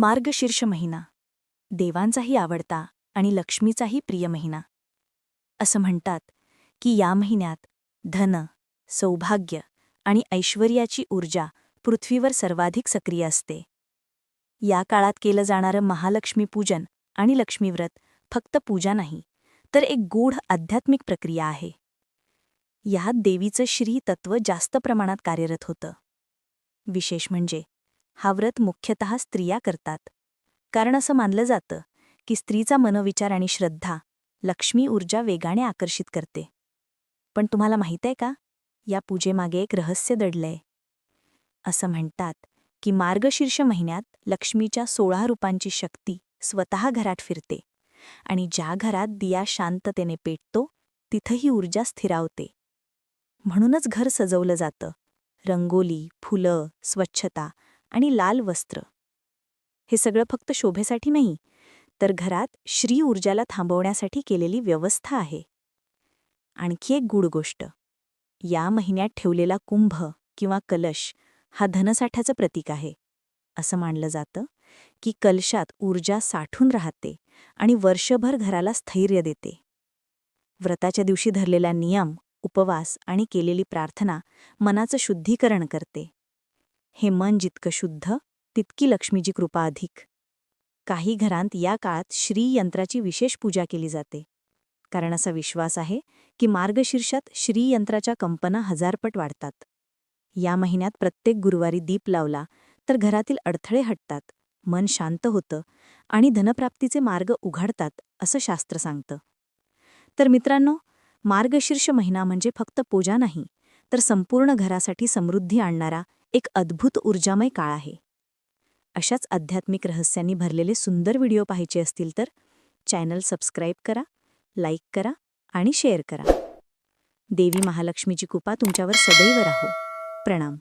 मार्गशीर्ष महिना. देवांचाही आवडता आणि लक्ष्मीचाही प्रिय महिना. असं म्हणतात की या महिन्यात धन सौभाग्य आणि ऐश्वर्याची ऊर्जा पृथ्वीवर सर्वाधिक सक्रिय असते. या काळात केलं जाणारं महालक्ष्मी पूजन आणि लक्ष्मीव्रत फक्त पूजा नाही तर एक गूढ आध्यात्मिक प्रक्रिया आहे. यात देवीचं श्री तत्व जास्त प्रमाणात कार्यरत होतं. विशेष म्हणजे हा व्रत मुख्यतः स्त्रिया करतात. कारण असं मानलं जातं की स्त्रीचा मनोविचार आणि श्रद्धा लक्ष्मी ऊर्जा वेगाने आकर्षित करते. पण तुम्हाला माहीत आहे का? या पूजेमागे एक रहस्य दडलंय. असं म्हणतात की मार्गशीर्ष महिन्यात लक्ष्मीच्या सोळा रूपांची शक्ती स्वतः घरात फिरते आणि ज्या घरात दिया शांततेने पेटतो तिथं ही ऊर्जा स्थिरावते. म्हणूनच घर सजवलं जातं. रंगोली फुलं स्वच्छता आणि लाल वस्त्र. हे सगळं फक्त शोभेसाठी नाही तर घरात श्री ऊर्जाला थांबवण्यासाठी केलेली व्यवस्था आहे. आणखी एक गूढ गोष्ट. या महिन्यात ठेवलेला कुंभ किंवा कलश हा धनसाठ्याचं प्रतीक आहे असं मानलं जातं की कलशात ऊर्जा साठून राहते आणि वर्षभर घराला स्थैर्य देते. व्रताच्या दिवशी धरलेला नियम उपवास आणि केलेली प्रार्थना मनाचं शुद्धीकरण करते. हे मन जितकं शुद्ध तितकी लक्ष्मीची कृपा अधिक. काही घरांत या काळात श्रीयंत्राची विशेष पूजा केली जाते. कारण असा विश्वास आहे की मार्गशीर्षात श्रीयंत्राच्या कंपना हजारपट वाढतात. या महिन्यात प्रत्येक गुरुवारी दीप लावला तर घरातील अडथळे हटतात मन शांत होतं आणि धनप्राप्तीचे मार्ग उघडतात असं शास्त्र सांगतं. तर मित्रांनो मार्गशीर्ष महिना म्हणजे फक्त पूजा नाही तर संपूर्ण घरासाठी समृद्धी आणणारा एक अद्भुत ऊर्जामय काळ आहे. अशाच आध्यात्मिक रहस्यांनी भरलेले सुंदर व्हिडिओ पाहायचे असतील तर चॅनल सबस्क्राईब करा लाईक करा आणि शेअर करा. देवी महालक्ष्मीची कृपा तुमच्यावर सदैव राहो. प्रणाम.